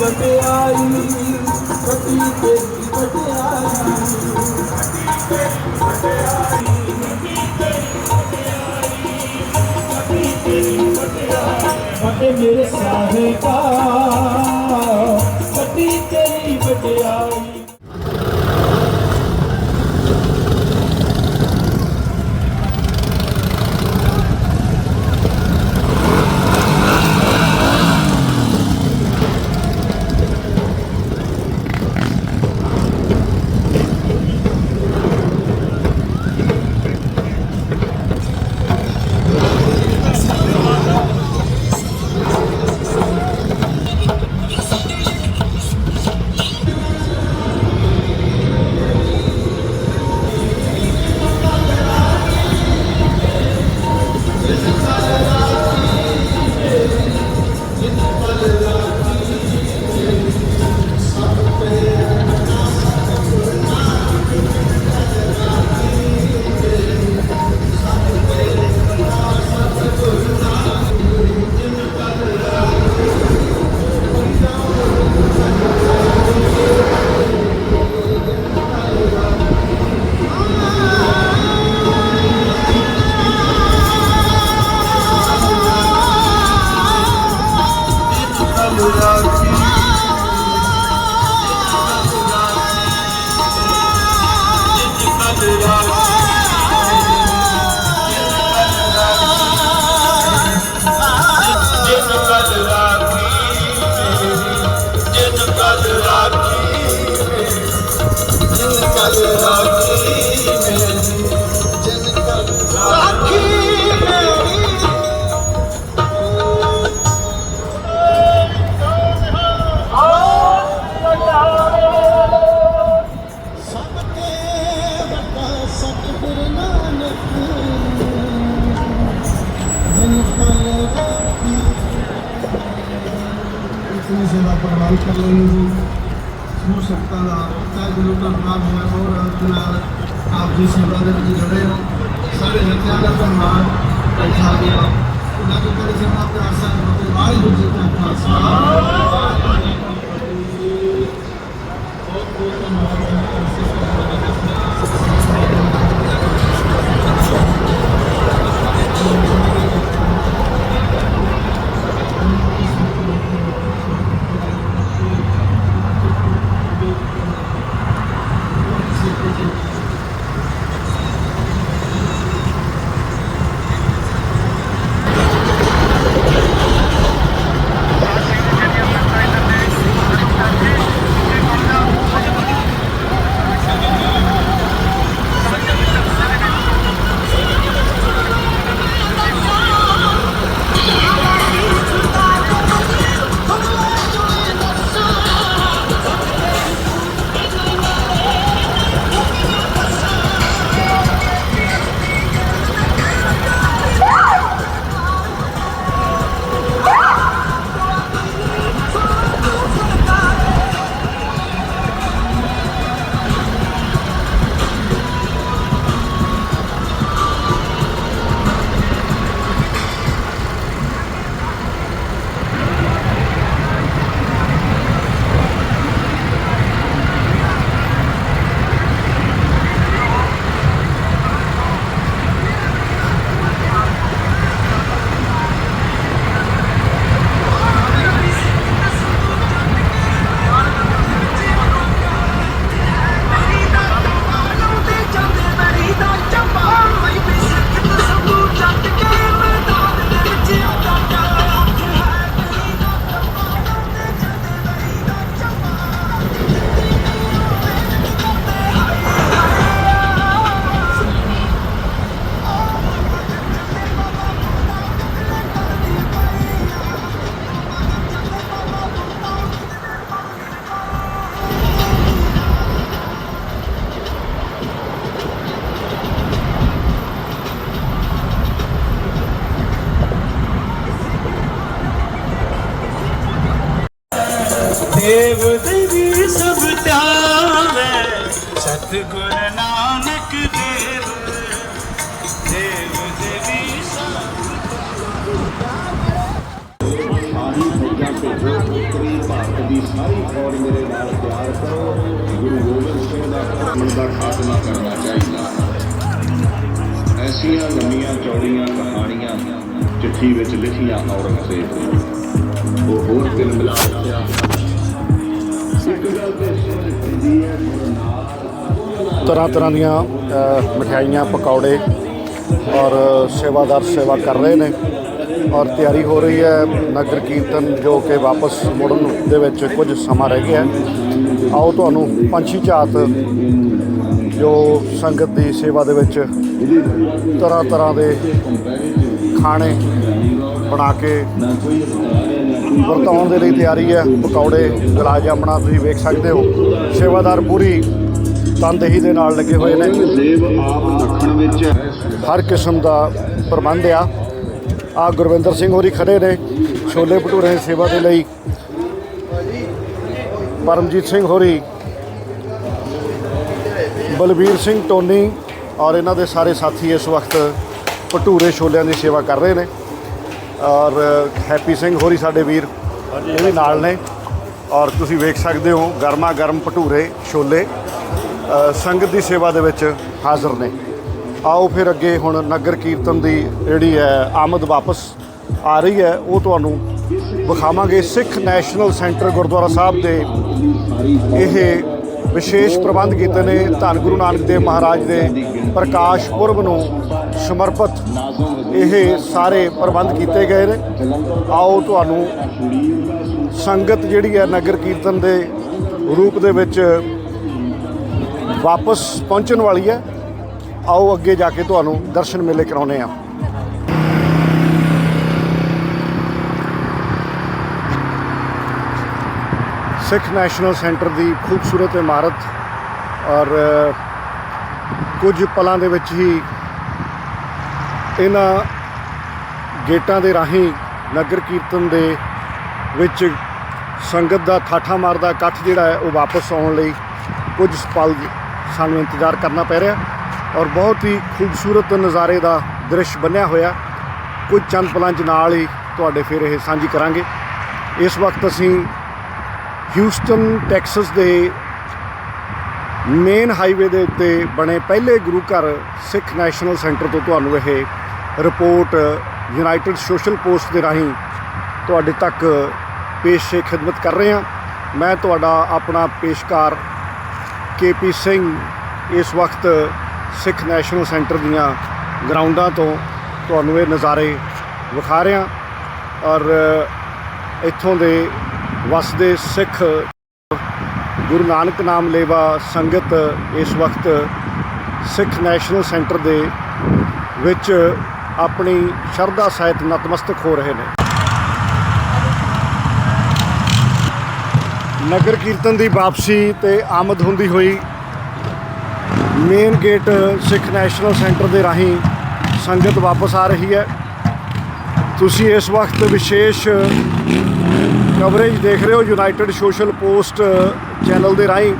ਵਟਿਆਈ ਕੱਟੀ ਤੇਰੀ ਵਟਿਆਈ ਫਟੇ ਸੇਵਾ ਪ੍ਰਵਾਨ ਕਰ ਲੈਣੀ ਜੀ। ਦਾ ਤੈ ਗੁਰੂ ਦਾ ਨਾਮ ਹੈ ਹੋਰ ਨਾਲ ਆਪ ਦੀ ਸੇਵਾ ਦੇ ਵਿੱਚ ਜੁੜੇ ਹੋ। ਸਾਰੇ ਜਨਤਾ ਦਾ ਧੰਨਵਾਦ ਪੈਸਾ ਦੇ ਉਹਨਾਂ ਦੇ ਕਰੇ ਸੇਵਾ ਤੇ ਆਸਾ ਕਰੋ ਵਾਹਿਗੁਰੂ ਜੀ ਕਾ ਖਾਲਸਾ। ਦੇਵ ਦੇਵੀ ਸਭ ਧਿਆਵੇ ਸਤਿਗੁਰ ਨਾਨਕ ਦੇਵ ਦੇਵ ਦੇਵੀ ਸਭ ਸਾਰੀ ਫੌਜਾਂ ਭੇਜੋ ਉੱਤਰੀ ਭਾਰਤ ਦੀ ਸਾਰੀ ਫੌਜ ਮੇਰੇ ਨਾਲ ਤਿਆਰ ਕਰੋ ਗੁਰੂ ਗੋਬਿੰਦ ਸਿੰਘ ਦਾ ਮਨ ਦਾ ਖਾਤਮਾ ਕਰਨਾ ਚਾਹੀਦਾ ਐਸੀਆਂ ਲੰਮੀਆਂ ਚੌੜੀਆਂ ਕਹਾਣੀਆਂ ਚਿੱਠੀ ਵਿੱਚ ਲਿਖੀਆਂ ਔਰੰਗਜ਼ੇਬ ਨੇ। ਉਹ ਹੋਰ ਦਿਨ ਮਿਲਾ ਦਿੱਤਾ ਤਰ੍ਹਾਂ ਤਰ੍ਹਾਂ ਦੀਆਂ ਅ, ਮਠਿਆਈਆਂ ਪਕੌੜੇ ਔਰ ਸੇਵਾਦਾਰ ਸੇਵਾ ਕਰ ਰਹੇ ਨੇ ਔਰ ਤਿਆਰੀ ਹੋ ਰਹੀ ਹੈ ਨਗਰ ਕੀਰਤਨ ਜੋ ਕਿ ਵਾਪਸ ਮੁੜਨ ਦੇ ਵਿੱਚ ਕੁਝ ਸਮਾਂ ਰਹਿ ਗਿਆ ਆਓ ਤੁਹਾਨੂੰ ਪੰਛੀ ਝਾਤ ਜੋ ਸੰਗਤ ਦੀ ਸੇਵਾ ਦੇ ਵਿੱਚ ਤਰ੍ਹਾਂ ਤਰ੍ਹਾਂ ਦੇ ਖਾਣੇ ਬਣਾ ਕੇ ਵਰਤਾਉਣ ਦੇ ਲਈ ਤਿਆਰੀ ਹੈ। ਪਕੌੜੇ ਗੁਲਾਬ ਜਾਮਣਾ ਤੁਸੀਂ ਵੇਖ ਸਕਦੇ ਹੋ। ਸੇਵਾਦਾਰ ਪੂਰੀ ਤਨਦੇਹੀ ਦੇ ਨਾਲ ਲੱਗੇ ਹੋਏ ਨੇ। ਹਰ ਕਿਸਮ ਦਾ ਪ੍ਰਬੰਧ ਆ। ਆ ਗੁਰਵਿੰਦਰ ਸਿੰਘ ਹੋਰੀ ਖੜੇ ਨੇ ਛੋਲੇ ਭਟੂਰੇ ਦੀ ਸੇਵਾ ਦੇ ਲਈ। ਪਰਮਜੀਤ ਸਿੰਘ ਹੋਰੀ, ਬਲਬੀਰ ਸਿੰਘ ਟੋਨੀ ਔਰ ਇਹਨਾਂ ਦੇ ਸਾਰੇ ਸਾਥੀ ਇਸ ਵਕਤ ਭਟੂਰੇ ਛੋਲਿਆਂ ਦੀ ਸੇਵਾ ਕਰ ਰਹੇ ਨੇ। ਔਰ ਹੈਪੀ ਸਿੰਘ ਹੋਰੀ ਸਾਡੇ ਵੀਰ ਇਹ ਵੀ ਨਾਲ ਨੇ। ਔਰ ਤੁਸੀਂ ਵੇਖ ਸਕਦੇ ਹੋ ਗਰਮਾ ਗਰਮ ਭਟੂਰੇ ਛੋਲੇ ਸੰਗਤ ਦੀ ਸੇਵਾ ਦੇ ਵਿੱਚ ਹਾਜ਼ਰ ਨੇ। ਆਓ ਫਿਰ ਅੱਗੇ ਹੁਣ ਨਗਰ ਕੀਰਤਨ ਦੀ ਜਿਹੜੀ ਹੈ ਆਮਦ ਵਾਪਸ ਆ ਰਹੀ ਹੈ ਉਹ ਤੁਹਾਨੂੰ ਵਿਖਾਵਾਂਗੇ ਸਿੱਖ ਨੈਸ਼ਨਲ ਸੈਂਟਰ ਗੁਰਦੁਆਰਾ ਸਾਹਿਬ ਦੇ ਇਹ ਵਿਸ਼ੇਸ਼ ਪ੍ਰਬੰਧ ਕੀਤੇ ਨੇ। ਧੰਨ ਗੁਰੂ ਨਾਨਕ ਦੇਵ ਮਹਾਰਾਜ ਦੇ ਪ੍ਰਕਾਸ਼ ਪੁਰਬ ਨੂੰ ਸਮਰਪਿਤ ਇਹ ਸਾਰੇ ਪ੍ਰਬੰਧ ਕੀਤੇ ਗਏ ਨੇ। ਆਓ ਤੁਹਾਨੂੰ ਸੰਗਤ ਜਿਹੜੀ ਹੈ ਨਗਰ ਕੀਰਤਨ ਦੇ ਰੂਪ ਦੇ ਵਿੱਚ ਵਾਪਸ ਪਹੁੰਚਣ ਵਾਲੀ ਹੈ। ਆਓ ਅੱਗੇ ਜਾ ਕੇ ਤੁਹਾਨੂੰ ਦਰਸ਼ਨ ਮੇਲੇ ਕਰਾਉਨੇ ਆ ਸਿੱਖ ਨੈਸ਼ਨਲ ਸੈਂਟਰ ਦੀ ਖੂਬਸੂਰਤ ਇਮਾਰਤ ਔਰ ਕੁਝ ਪਲਾਂ ਦੇ ਵਿੱਚ ਹੀ ਇਹਨਾਂ ਗੇਟਾਂ ਦੇ ਰਾਹੀਂ ਨਗਰ ਕੀਰਤਨ ਦੇ ਵਿੱਚ ਸੰਗਤ ਦਾ ਠਾਠਾ ਮਾਰਦਾ ਇਕੱਠ ਜਿਹੜਾ ਹੈ ਉਹ ਵਾਪਸ ਆਉਣ ਲਈ ਕੁਝ ਪਲ ਸਾਨੂੰ ਇੰਤਜ਼ਾਰ ਕਰਨਾ ਪੈ ਰਿਹਾ ਔਰ ਬਹੁਤ ਹੀ ਖੂਬਸੂਰਤ ਨਜ਼ਾਰੇ ਦਾ ਦ੍ਰਿਸ਼ ਬਣਿਆ ਹੋਇਆ। ਕੁਝ ਚੰਦ ਪਲਾਂ ਚ ਨਾਲ ਹੀ ਤੁਹਾਡੇ ਫਿਰ ਇਹ ਸਾਂਝੀ ਕਰਾਂਗੇ। ਇਸ ਵਕਤ ਅਸੀਂ ਹਿਊਸਟਨ, ਟੈਕਸਸ ਦੇ ਮੇਨ ਹਾਈਵੇ ਦੇ ਉੱਤੇ ਬਣੇ ਪਹਿਲੇ ਗੁਰੂ ਘਰ ਸਿੱਖ ਨੈਸ਼ਨਲ ਸੈਂਟਰ ਤੋਂ ਤੁਹਾਨੂੰ ਇਹ ਰਿਪੋਰਟ ਯੂਨਾਈਟਿਡ ਸੋਸ਼ਲ ਪੋਸਟ ਦੇ ਰਾਹੀਂ ਤੁਹਾਡੇ ਤੱਕ ਪੇਸ਼ ਖਿਦਮਤ ਕਰ ਰਹੇ ਹਾਂ। ਮੈਂ ਤੁਹਾਡਾ ਆਪਣਾ ਪੇਸ਼ਕਾਰ ਕੇਪੀ ਸਿੰਘ ਇਸ ਵਕਤ ਸਿੱਖ ਨੈਸ਼ਨਲ ਸੈਂਟਰ ਦੀਆਂ ਗਰਾਊਂਡਾਂ ਤੋਂ ਤੁਹਾਨੂੰ ਇਹ ਨਜ਼ਾਰੇ ਵਿਖਾ ਰਿਹਾ ਔਰ ਇੱਥੋਂ ਦੇ ਵਸਦੇ ਸਿੱਖ ਗੁਰੂ ਨਾਨਕ ਨਾਮ ਲੇਵਾ ਸੰਗਤ ਇਸ ਵਕਤ ਸਿੱਖ ਨੈਸ਼ਨਲ ਸੈਂਟਰ ਦੇ ਵਿੱਚ ਆਪਣੀ ਸ਼ਰਧਾ ਸਹਿਤ ਨਤਮਸਤਕ ਹੋ ਰਹੇ ਨੇ। ਨਗਰ ਕੀਰਤਨ ਦੀ ਵਾਪਸੀ ਤੇ ਆਮਦ ਹੁੰਦੀ ਹੋਈ main gate Sikh National Center ਦੇ ਰਾਹੀਂ ਸੰਗਤ ਵਾਪਸ ਆ ਰਹੀ ਹੈ। ਤੁਸੀਂ ਇਸ ਵਕਤ ਵਿਸ਼ੇਸ਼ ਕਵਰੇਜ ਦੇਖ ਰਹੇ ਹੋ ਯੂਨਾਈਟਿਡ ਸੋਸ਼ਲ ਪੋਸਟ ਚੈਨਲ ਦੇ ਰਾਹੀਂ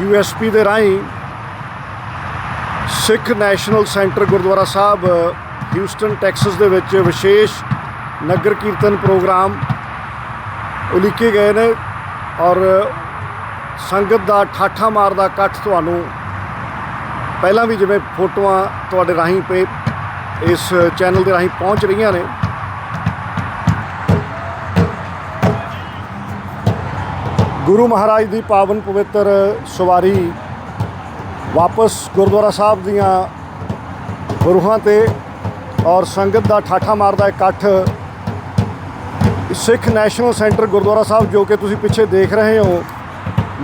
ਯੂਐਸਪੀ ਦੇ ਰਾਹੀਂ Sikh National Center Gurdwara Sahib Houston Texas ਦੇ ਵਿੱਚ ਵਿਸ਼ੇਸ਼ ਨਗਰ ਕੀਰਤਨ ਪ੍ਰੋਗਰਾਮ ਉਲੀਕੇ ਗਏ ਨੇ ਔਰ ਸੰਗਤ ਦਾ ਠਾਠਾ ਮਾਰਦਾ ਇਕੱਠ ਤੁਹਾਨੂੰ ਪਹਿਲਾਂ ਵੀ ਜਿਵੇਂ ਫੋਟੋਆਂ ਤੁਹਾਡੇ ਰਾਹੀਂ ਪੇ, ਇਸ ਚੈਨਲ ਦੇ ਰਾਹੀਂ ਪਹੁੰਚ ਰਹੀਆਂ ਨੇ। ਗੁਰੂ ਮਹਾਰਾਜ ਦੀ ਪਾਵਨ ਪਵਿੱਤਰ ਸਵਾਰੀ ਵਾਪਸ ਗੁਰਦੁਆਰਾ ਸਾਹਿਬ ਦੀਆਂ ਰੂਹਾਂ ਤੇ ਔਰ ਸੰਗਤ ਦਾ ਠਾਠਾ ਮਾਰਦਾ ਇਕੱਠ ਸਿੱਖ ਨੈਸ਼ਨਲ ਸੈਂਟਰ ਗੁਰਦੁਆਰਾ ਸਾਹਿਬ ਜੋ ਕਿ ਤੁਸੀਂ ਪਿੱਛੇ ਦੇਖ ਰਹੇ ਹੋ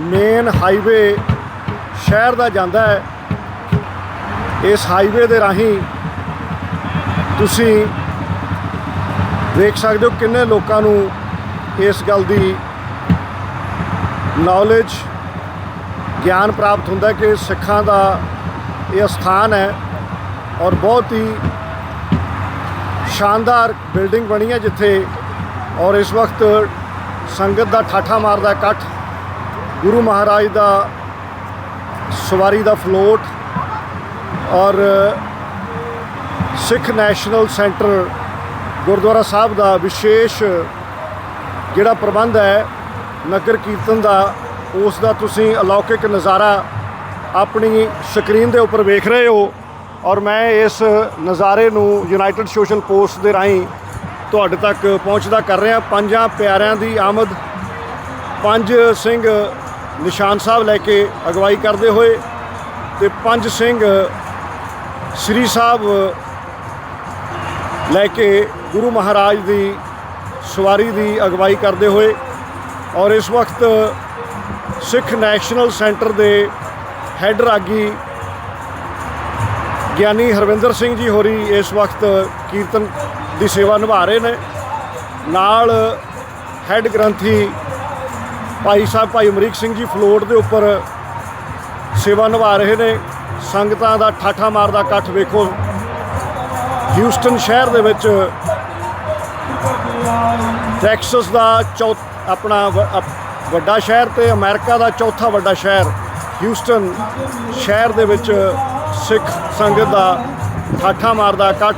ਮੇਨ ਹਾਈਵੇ ਸ਼ਹਿਰ ਦਾ ਜਾਂਦਾ ਹੈ। ਇਸ ਹਾਈਵੇ ਦੇ ਰਾਹੀਂ ਤੁਸੀਂ ਦੇਖ ਸਕਦੇ ਹੋ ਕਿੰਨੇ ਲੋਕਾਂ ਨੂੰ ਇਸ ਗੱਲ ਦੀ ਨੌਲੇਜ ਗਿਆਨ ਪ੍ਰਾਪਤ ਹੁੰਦਾ ਕਿ ਸਿੱਖਾਂ ਦਾ ਇਹ ਸਥਾਨ ਹੈ ਔਰ ਬਹੁਤ ਹੀ ਸ਼ਾਨਦਾਰ ਬਿਲਡਿੰਗ ਬਣੀ ਹੈ ਜਿੱਥੇ ਔਰ ਇਸ ਵਕਤ ਸੰਗਤ ਦਾ ਠਾਠਾ ਮਾਰਦਾ ਇਕੱਠ। ਗੁਰੂ ਮਹਾਰਾਜ ਦਾ ਸਵਾਰੀ ਦਾ ਫਲੋਟ ਔਰ ਸਿੱਖ ਨੈਸ਼ਨਲ ਸੈਂਟਰ ਗੁਰਦੁਆਰਾ ਸਾਹਿਬ ਦਾ ਵਿਸ਼ੇਸ਼ ਜਿਹੜਾ ਪ੍ਰਬੰਧ ਹੈ ਨਗਰ ਕੀਰਤਨ ਦਾ, ਉਸ ਦਾ ਤੁਸੀਂ ਅਲੌਕਿਕ ਨਜ਼ਾਰਾ ਆਪਣੀ ਸਕਰੀਨ ਦੇ ਉੱਪਰ ਵੇਖ ਰਹੇ ਹੋ ਔਰ ਮੈਂ ਇਸ ਨਜ਼ਾਰੇ ਨੂੰ ਯੂਨਾਈਟਿਡ ਸੋਸ਼ਲ ਪੋਸਟ ਦੇ ਰਾਹੀਂ ਤੁਹਾਡੇ ਤੱਕ ਪਹੁੰਚਦਾ ਕਰ ਰਿਹਾ। ਪੰਜਾਂ ਪਿਆਰਿਆਂ ਦੀ ਆਮਦ, ਪੰਜ ਸਿੰਘ ਨਿਸ਼ਾਨ ਸਾਹਿਬ ਲੈ ਕੇ ਅਗਵਾਈ ਕਰਦੇ ਹੋਏ ਤੇ ਪੰਜ ਸਿੰਘ ਸ੍ਰੀ ਸਾਹਿਬ ਲੈ ਕੇ ਗੁਰੂ ਮਹਾਰਾਜ ਦੀ ਸਵਾਰੀ ਦੀ ਅਗਵਾਈ ਕਰਦੇ ਹੋਏ ਔਰ ਇਸ ਵਕਤ ਸਿੱਖ ਨੈਸ਼ਨਲ ਸੈਂਟਰ ਦੇ ਹੈੱਡ ਰਾਗੀ ਗਿਆਨੀ ਹਰਵਿੰਦਰ ਸਿੰਘ ਜੀ ਹੋਰੀ ਇਸ ਵਕਤ ਕੀਰਤਨ ਦੀ ਸੇਵਾ ਨਿਭਾ ਰਹੇ ਨੇ। ਨਾਲ ਹੈੱਡ ਗ੍ਰੰਥੀ ਭਾਈ ਸਾਹਿਬ ਭਾਈ ਅਮਰੀਕ ਸਿੰਘ ਜੀ ਫਲੋਟ ਦੇ ਉੱਪਰ ਸੇਵਾ ਨਿਭਾ ਰਹੇ ਨੇ। ਸੰਗਤਾਂ ਦਾ ਠਾਠਾ ਮਾਰਦਾ ਇਕੱਠ ਵੇਖੋ। ਹਿਊਸਟਨ ਸ਼ਹਿਰ ਦੇ ਵਿੱਚ ਟੈਕਸਸ ਦਾ ਚੌ ਆਪਣਾ ਵੱਡਾ ਸ਼ਹਿਰ ਤੇ ਅਮਰੀਕਾ ਦਾ ਚੌਥਾ ਵੱਡਾ ਸ਼ਹਿਰ, ਹਿਊਸਟਨ ਸ਼ਹਿਰ ਦੇ ਵਿੱਚ ਸਿੱਖ ਸੰਗਤ ਦਾ ਠਾਠਾ ਮਾਰਦਾ ਇਕੱਠ।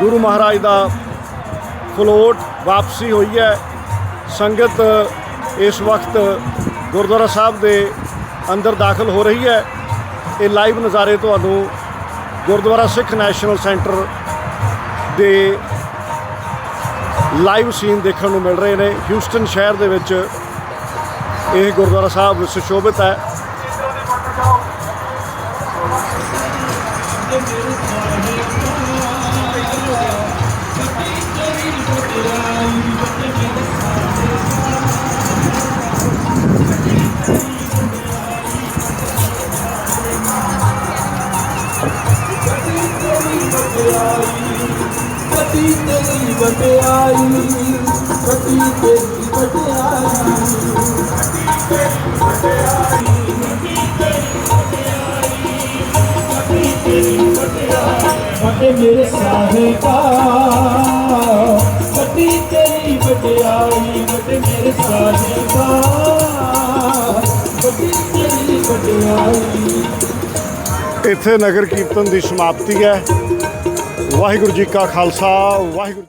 ਗੁਰੂ ਮਹਾਰਾਜ ਦਾ ਫਲੋਟ ਵਾਪਸੀ ਹੋਈ ਹੈ। ਸੰਗਤ ਇਸ ਵਕਤ ਗੁਰਦੁਆਰਾ ਸਾਹਿਬ ਦੇ ਅੰਦਰ ਦਾਖਲ ਹੋ ਰਹੀ ਹੈ। ਇਹ ਲਾਈਵ ਨਜ਼ਾਰੇ ਤੁਹਾਨੂੰ ਗੁਰਦੁਆਰਾ ਸਿੱਖ ਨੈਸ਼ਨਲ ਸੈਂਟਰ ਦੇ ਲਾਈਵ ਸੀਨ ਦੇਖਣ ਨੂੰ ਮਿਲ ਰਹੇ ਨੇ। ਹਿਊਸਟਨ ਸ਼ਹਿਰ ਦੇ ਵਿੱਚ ਇਹ ਗੁਰਦੁਆਰਾ ਸਾਹਿਬ ਸੁਸ਼ੋਭਿਤ ਹੈ। ਕਤੀ ਤੇਰੀ ਵਟਿਆਈ ਕਤੀ ਤੇਰੀ ਵਟਿਆਈ ਵਟੇ ਮੇਰੇ ਸਾਹਿਬਾ ਕਤੀ ਤੇਰੀ ਵਟਿਆਈ ਵਟੇ ਮੇਰੇ ਸਾਹਿਬਾ ਕਤੀ ਤੇਰੀ ਵਟਿਆਈ ਇੱਥੇ ਨਗਰ ਕੀਰਤਨ ਦੀ ਸਮਾਪਤੀ ਹੈ ਵਾਹਿਗੁਰੂ ਜੀ ਕਾ ਖਾਲਸਾ ਵਾਹਿਗੁਰੂ